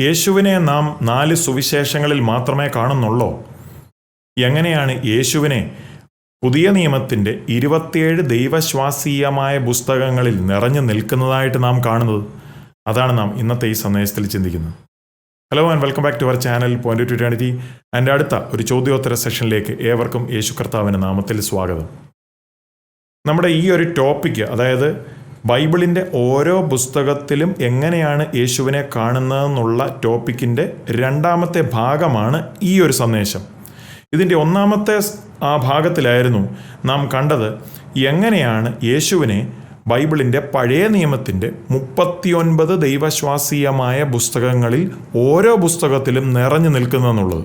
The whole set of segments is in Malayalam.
യേശുവിനെ നാം നാല് സുവിശേഷങ്ങളിൽ മാത്രമേ കാണുന്നുള്ളോ. എങ്ങനെയാണ് യേശുവിനെ പുതിയ നിയമത്തിന്റെ ഇരുപത്തിയേഴ് ദൈവശ്വാസീയമായ പുസ്തകങ്ങളിൽ നിറഞ്ഞു നിൽക്കുന്നതായിട്ട് നാം കാണുന്നത്? അതാണ് നാം ഇന്നത്തെ ഈ സന്ദേശത്തിൽ ചിന്തിക്കുന്നത്. Hello and welcome back to our channel point two twenty എന്റെ അടുത്ത ഒരു ചോദ്യോത്തര സെഷനിലേക്ക് ഏവർക്കും യേശു കർത്താവിന്റെ നാമത്തിൽ സ്വാഗതം. നമ്മുടെ ഈ ഒരു ടോപ്പിക്ക് അതായത് ബൈബിളിന്റെ ഓരോ പുസ്തകത്തിലും എങ്ങനെയാണ് യേശുവിനെ കാണുന്നതെന്നുള്ള ടോപ്പിക്കിന്റെ രണ്ടാമത്തെ ഭാഗമാണ് ഈ ഒരു സന്ദേശം. ഇതിന്റെ ഒന്നാമത്തെ ആ ഭാഗത്തിലായിരുന്നു നാം കണ്ടത് എങ്ങനെയാണ് യേശുവിനെ ബൈബിളിന്റെ പഴയ നിയമത്തിന്റെ മുപ്പത്തിയൊൻപത് ദൈവശ്വാസീയമായ പുസ്തകങ്ങളിൽ ഓരോ പുസ്തകത്തിലും നിറഞ്ഞു നിൽക്കുന്നതെന്നുള്ളത്.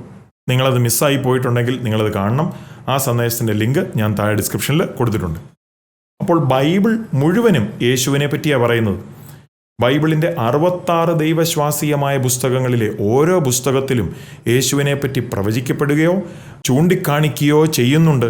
നിങ്ങളത് മിസ്സായി പോയിട്ടുണ്ടെങ്കിൽ നിങ്ങളത് കാണണം. ആ സന്ദേശത്തിന്റെ ലിങ്ക് ഞാൻ താഴെ ഡിസ്ക്രിപ്ഷനിൽ കൊടുത്തിട്ടുണ്ട്. അപ്പോൾ ബൈബിൾ മുഴുവനും യേശുവിനെ പറ്റിയാണ് പറയുന്നത്. ബൈബിളിന്റെ അറുപത്താറ് ദൈവശ്വാസീയമായ പുസ്തകങ്ങളിലെ ഓരോ പുസ്തകത്തിലും യേശുവിനെ പറ്റി പ്രവചിക്കപ്പെടുകയോ ചൂണ്ടിക്കാണിക്കുകയോ ചെയ്യുന്നുണ്ട്.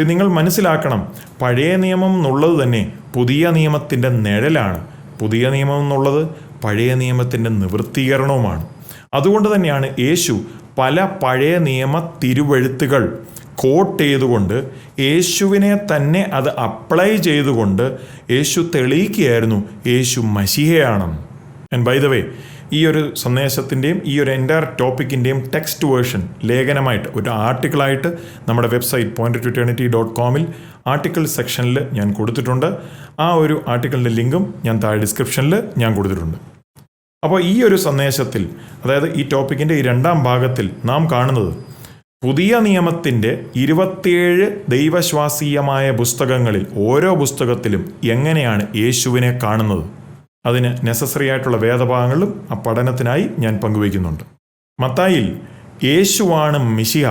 നിങ്ങൾ മനസ്സിലാക്കണം പഴയ നിയമം എന്നുള്ളത് തന്നെ പുതിയ നിയമത്തിന്റെ നിഴലാണ്. പുതിയ നിയമം എന്നുള്ളത് പഴയ നിയമത്തിന്റെ നിവൃത്തീകരണവുമാണ്. അതുകൊണ്ട് തന്നെയാണ് യേശു പല പഴയ നിയമ തിരുവഴുത്തുകൾ കോട്ട് ചെയ്തുകൊണ്ട് യേശുവിനെ തന്നെ അത് അപ്ലൈ ചെയ്തുകൊണ്ട് യേശു തെളിയിക്കുകയായിരുന്നു യേശു മഷിഹയാണെന്ന് ആൻഡ് ബൈ ദ വേ ഈ ഒരു സന്ദേശത്തിന്റെയും ഈ ഒരു എന്റയർ ടോപ്പിക്കിന്റെയും ടെക്സ്റ്റ് വേർഷൻ ലേഖനമായിട്ട് ഒരു ആർട്ടിക്കിളായിട്ട് നമ്മുടെ വെബ്സൈറ്റ് പോയിന്റ് ടു ഡോട്ട് കോമിൽ ആർട്ടിക്കിൾ സെക്ഷനിൽ ഞാൻ കൊടുത്തിട്ടുണ്ട്. ആ ഒരു ആർട്ടിക്കിളിന്റെ ലിങ്കും ഞാൻ താഴെ ഡിസ്ക്രിപ്ഷനിൽ ഞാൻ കൊടുത്തിട്ടുണ്ട്. അപ്പോൾ ഈ ഒരു സന്ദേശത്തിൽ അതായത് ഈ ടോപ്പിക്കിന്റെ ഈ രണ്ടാം ഭാഗത്തിൽ നാം കാണുന്നത് പുതിയ നിയമത്തിന്റെ ഇരുപത്തിയേഴ് ദൈവശ്വാസീയമായ പുസ്തകങ്ങളിൽ ഓരോ പുസ്തകത്തിലും എങ്ങനെയാണ് യേശുവിനെ കാണുന്നത്? അതിന് നെസസറി ആയിട്ടുള്ള വേദഭാഗങ്ങളും ആ പഠനത്തിനായി ഞാൻ പങ്കുവയ്ക്കുന്നുണ്ട്. മത്തായിൽ യേശുവാണ് മിശിഹ.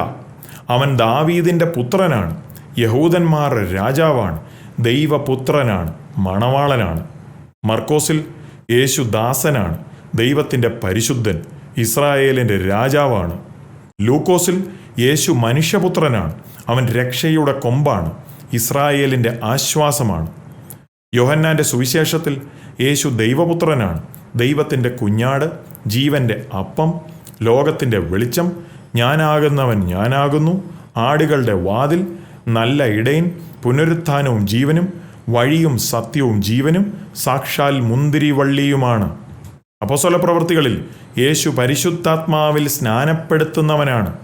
അവൻ ദാവീദിന്റെ പുത്രനാണ്. യഹൂദന്മാർ രാജാവാണ്. ദൈവപുത്രനാണ്. മണവാളനാണ്. മർക്കോസിൽ യേശു ദാസനാണ്. ദൈവത്തിന്റെ പരിശുദ്ധൻ. ഇസ്രായേലിന്റെ രാജാവാണ്. ലൂക്കോസിൽ യേശു മനുഷ്യപുത്രനാണ്. അവൻ രക്ഷയുടെ കൊമ്പാണ്. ഇസ്രായേലിന്റെ ആശ്വാസമാണ്. യോഹന്നാന്റെ സുവിശേഷത്തിൽ യേശു ദൈവപുത്രനാണ്. ദൈവത്തിന്റെ കുഞ്ഞാട് ജീവന്റെ അപ്പം ലോകത്തിന്റെ വെളിച്ചം ഞാനാകുന്നവൻ ഞാനാകുന്നു ആടുകളുടെ വാതിൽ നല്ല ഇടയൻ പുനരുത്ഥാനവും ജീവനും വഴിയും സത്യവും ജീവനും സാക്ഷാൽ മുന്തിരിവള്ളിയുമാണ്. അപ്പോസ്വല പ്രവൃത്തികളിൽ യേശു പരിശുദ്ധാത്മാവിൽ സ്നാനപ്പെടുത്തുന്നവനാണ്.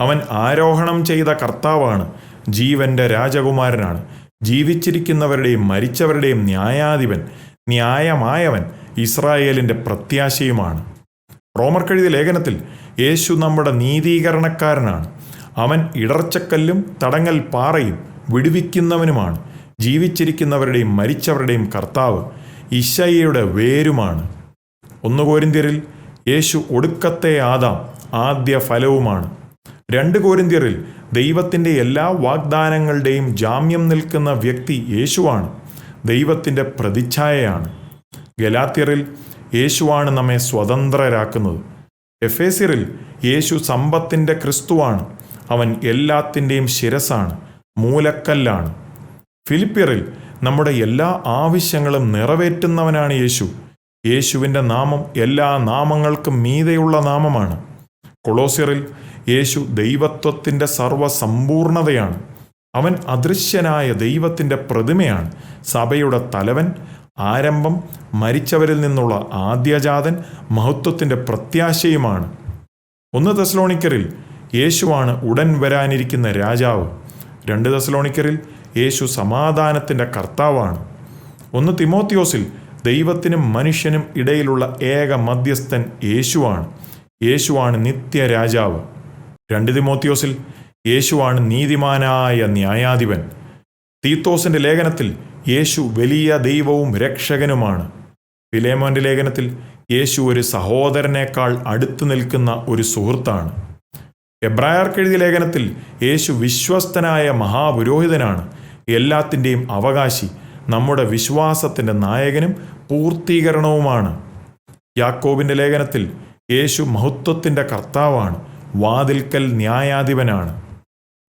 അവൻ ആരോഹണം ചെയ്ത കർത്താവാണ് ജീവന്റെ രാജകുമാരനാണ്. ജീവിച്ചിരിക്കുന്നവരുടെയും മരിച്ചവരുടെയും ന്യായാധിപൻ ന്യായമായവൻ ഇസ്രായേലിന്റെ പ്രത്യാശയുമാണ്. റോമർക്കെഴുതിയ ലേഖനത്തിൽ യേശു നമ്മുടെ നീതീകരണക്കാരനാണ്. അവൻ ഇടർച്ചക്കല്ലും തടങ്ങൽ പാറയും വിടുവിക്കുന്നവനുമാണ്. ജീവിച്ചിരിക്കുന്നവരുടെയും മരിച്ചവരുടെയും കർത്താവ് ഇശയ്യയുടെ വേരുമാണ്. ഒന്നുകോരിന്തിരിൽ യേശു ഒടുക്കത്തെ ആദാം ആദ്യ ഫലവുമാണ്. രണ്ട് കോരിന്തിയറിൽ ദൈവത്തിന്റെ എല്ലാ വാഗ്ദാനങ്ങളുടെയും ജാമ്യം നിൽക്കുന്ന വ്യക്തി യേശുവാണ്. ദൈവത്തിന്റെ പ്രതിച്ഛായയാണ്. ഗലാത്യറിൽ യേശുവാണ് നമ്മെ സ്വതന്ത്രരാക്കുന്നത്. എഫേസിറിൽ യേശു സമ്പത്തിന്റെ ക്രിസ്തുവാണ്. അവൻ എല്ലാത്തിന്റെയും ശിരസാണ് മൂലക്കല്ലാണ്. ഫിലിപ്പിയറിൽ നമ്മുടെ എല്ലാ ആവശ്യങ്ങളും നിറവേറ്റുന്നവനാണ് യേശു. യേശുവിന്റെ നാമം എല്ലാ നാമങ്ങൾക്കും മീതെയുള്ള നാമമാണ്. കൊളോസിയറിൽ യേശു ദൈവത്വത്തിന്റെ സർവസമ്പൂർണതയാണ്. അവൻ അദൃശ്യനായ ദൈവത്തിന്റെ പ്രതിമയാണ്. സഭയുടെ തലവൻ ആരംഭം മരിച്ചവരിൽ നിന്നുള്ള ആദ്യജാതൻ മഹത്വത്തിന്റെ പ്രത്യാശയുമാണ്. ഒന്ന് തെസ്ലോണിക്കറിൽ യേശുവാണ് ഉടൻ വരാനിരിക്കുന്ന രാജാവ്. രണ്ട് തെസ്ലോണിക്കറിൽ യേശു സമാധാനത്തിന്റെ കർത്താവാണ്. ഒന്ന് തിമോത്തിയോസിൽ ദൈവത്തിനും മനുഷ്യനും ഇടയിലുള്ള ഏക മധ്യസ്ഥൻ യേശുവാണ്. യേശുവാണ് നിത്യരാജാവ്. രണ്ട് തിമോത്തിയോസിൽ യേശുവാണ് നീതിമാനായ ന്യായാധിപൻ. തീത്തോസിന്റെ ലേഖനത്തിൽ യേശു വലിയ ദൈവവും രക്ഷകനുമാണ്. ഫിലേമോന്റെ ലേഖനത്തിൽ യേശു ഒരു സഹോദരനേക്കാൾ അടുത്തു നിൽക്കുന്ന ഒരു സുഹൃത്താണ്. എബ്രായർക്കെഴുതിയ ലേഖനത്തിൽ യേശു വിശ്വസ്തനായ മഹാപുരോഹിതനാണ്. എല്ലാത്തിന്റെയും അവകാശി നമ്മുടെ വിശ്വാസത്തിന്റെ നായകനും പൂർത്തീകരണവുമാണ്. യാക്കോബിന്റെ ലേഖനത്തിൽ യേശു മഹത്വത്തിന്റെ കർത്താവാണ്. വാതിൽക്കൽ ന്യായാധിപനാണ്.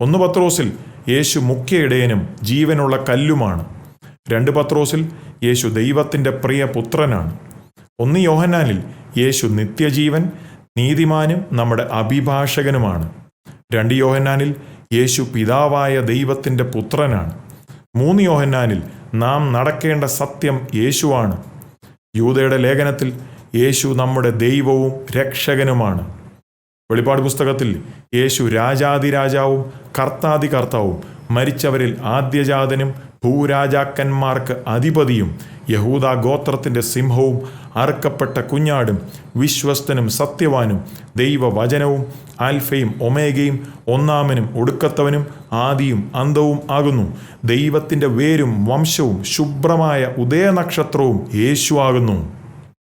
ഒന്ന് പത്രോസിൽ യേശു മുഖ്യ ഇടയനും ജീവനുള്ള കല്ലുമാണ്. രണ്ട് പത്രോസിൽ യേശു ദൈവത്തിന്റെ പ്രിയ പുത്രനാണ്. ഒന്ന് യോഹന്നാനിൽ യേശു നിത്യജീവൻ നീതിമാനും നമ്മുടെ അഭിഭാഷകനുമാണ്. രണ്ട് യോഹന്നാനിൽ യേശു പിതാവായ ദൈവത്തിന്റെ പുത്രനാണ്. മൂന്ന് യോഹന്നാനിൽ നാം നടക്കേണ്ട സത്യം യേശുവാണ്. യൂതയുടെ ലേഖനത്തിൽ യേശു നമ്മുടെ ദൈവവും രക്ഷകനുമാണ്. വെളിപ്പാട് പുസ്തകത്തിൽ യേശു രാജാതിരാജാവും കർത്താതി കർത്താവും മരിച്ചവരിൽ ആദ്യജാതനും ഭൂരാജാക്കന്മാർക്ക് അധിപതിയും യഹൂദ ഗോത്രത്തിന്റെ സിംഹവും അറുക്കപ്പെട്ട കുഞ്ഞാടും വിശ്വസ്തനും സത്യവാനും ദൈവവചനവും ആൽഫയും ഒമേഗയും ഒന്നാമനും ഒടുക്കത്തവനും ആദിയും അന്തവും ആകുന്നു. ദൈവത്തിന്റെ വേരും വംശവും ശുഭ്രമായ ഉദയനക്ഷത്രവും യേശു ആകുന്നു.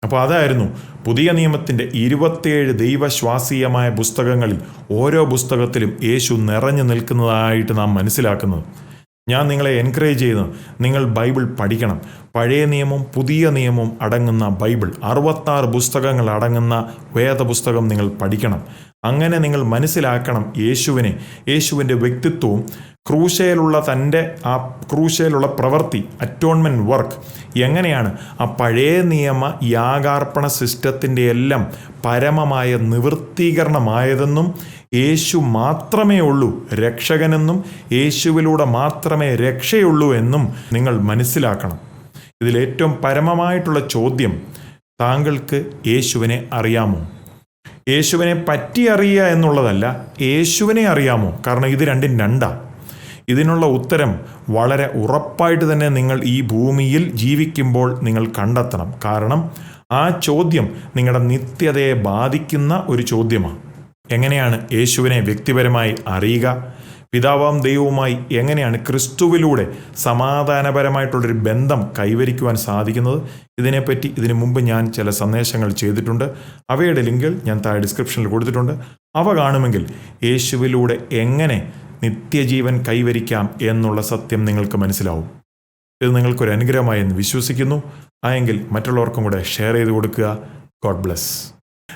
അപ്പോൾ അതായിരുന്നു പുതിയ നിയമത്തിന്റെ ഇരുപത്തിയേഴ് ദൈവശ്വാസീയമായ പുസ്തകങ്ങളിൽ ഓരോ പുസ്തകത്തിലും യേശു നിറഞ്ഞു നിൽക്കുന്നതായിട്ട് നാം മനസ്സിലാക്കുന്നത്. ഞാൻ നിങ്ങളെ എൻകറേജ് ചെയ്യുന്നത് നിങ്ങൾ ബൈബിൾ പഠിക്കണം. പഴയ നിയമവും പുതിയ നിയമവും അടങ്ങുന്ന ബൈബിൾ അറുപത്താറ് പുസ്തകങ്ങൾ അടങ്ങുന്ന വേദപുസ്തകം നിങ്ങൾ പഠിക്കണം. അങ്ങനെ നിങ്ങൾ മനസ്സിലാക്കണം യേശുവിനെ യേശുവിന്റെ വ്യക്തിത്വവും ക്രൂശയിലുള്ള തന്റെ ആ ക്രൂശയിലുള്ള പ്രവൃത്തി അറ്റോൺമെന്റ് വർക്ക് എങ്ങനെയാണ്? ആ പഴയ നിയമ യാഗാർപ്പണ സിസ്റ്റത്തിന്റെ എല്ലാം പരമമായ നിവൃത്തീകരണമായതെന്നും യേശു മാത്രമേ ഉള്ളൂ രക്ഷകനെന്നും യേശുവിലൂടെ മാത്രമേ രക്ഷയുള്ളൂ എന്നും നിങ്ങൾ മനസ്സിലാക്കണം. ഇതിലേറ്റവും പരമമായിട്ടുള്ള ചോദ്യം താങ്കൾക്ക് യേശുവിനെ അറിയാമോ? യേശുവിനെ പറ്റി അറിയുക എന്നുള്ളതല്ല യേശുവിനെ അറിയാമോ? കാരണം ഇത് രണ്ടും രണ്ടാ. ഇതിനുള്ള ഉത്തരം വളരെ ഉറപ്പായിട്ട് തന്നെ നിങ്ങൾ ഈ ഭൂമിയിൽ ജീവിക്കുമ്പോൾ നിങ്ങൾ കണ്ടെത്തണം. കാരണം ആ ചോദ്യം നിങ്ങളുടെ നിത്യതയെ ബാധിക്കുന്ന ഒരു ചോദ്യമാണ്. എങ്ങനെയാണ് യേശുവിനെ വ്യക്തിപരമായി അറിയുക? പിതാവാം ദൈവവുമായി എങ്ങനെയാണ് ക്രിസ്തുവിലൂടെ സമാധാനപരമായിട്ടുള്ളൊരു ബന്ധം കൈവരിക്കുവാൻ സാധിക്കുന്നത്? ഇതിനെപ്പറ്റി ഇതിനു മുമ്പ് ഞാൻ ചില സന്ദേശങ്ങൾ ചെയ്തിട്ടുണ്ട്. അവയുടെ ലിങ്കുകൾ ഞാൻ താഴെ ഡിസ്ക്രിപ്ഷനിൽ കൊടുത്തിട്ടുണ്ട്. അവ കാണുമെങ്കിൽ യേശുവിലൂടെ എങ്ങനെ നിത്യജീവൻ കൈവരിക്കാം എന്നുള്ള സത്യം നിങ്ങൾക്ക് മനസ്സിലാവും. ഇത് നിങ്ങൾക്കൊരു അനുഗ്രഹമായി എന്ന് വിശ്വസിക്കുന്നു. ആയെങ്കിൽ മറ്റുള്ളവർക്കും കൂടെ ഷെയർ ചെയ്ത് കൊടുക്കുക. ഗോഡ് ബ്ലസ്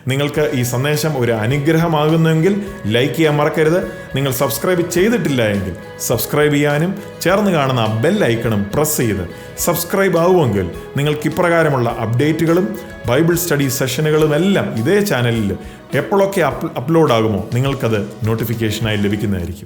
നിങ്ങൾക്ക് ഈ സന്ദേശം ഒരു അനുഗ്രഹമാകുന്നുവെങ്കിൽ ലൈക്ക് ചെയ്യാൻ മറക്കരുത്. നിങ്ങൾ സബ്സ്ക്രൈബ് ചെയ്തിട്ടില്ല എങ്കിൽ സബ്സ്ക്രൈബ് ചെയ്യാനും ചേർന്ന് കാണുന്ന ബെൽ ഐക്കണും പ്രസ് ചെയ്ത് സബ്സ്ക്രൈബ് ആവുമെങ്കിൽ നിങ്ങൾക്ക് ഇപ്രകാരമുള്ള അപ്ഡേറ്റുകളും ബൈബിൾ സ്റ്റഡി സെഷനുകളും എല്ലാം ഇതേ ചാനലിൽ എപ്പോഴൊക്കെ അപ്ലോഡ് ആകുമോ നിങ്ങൾക്കത് നോട്ടിഫിക്കേഷനായി ലഭിക്കുന്നതായിരിക്കും.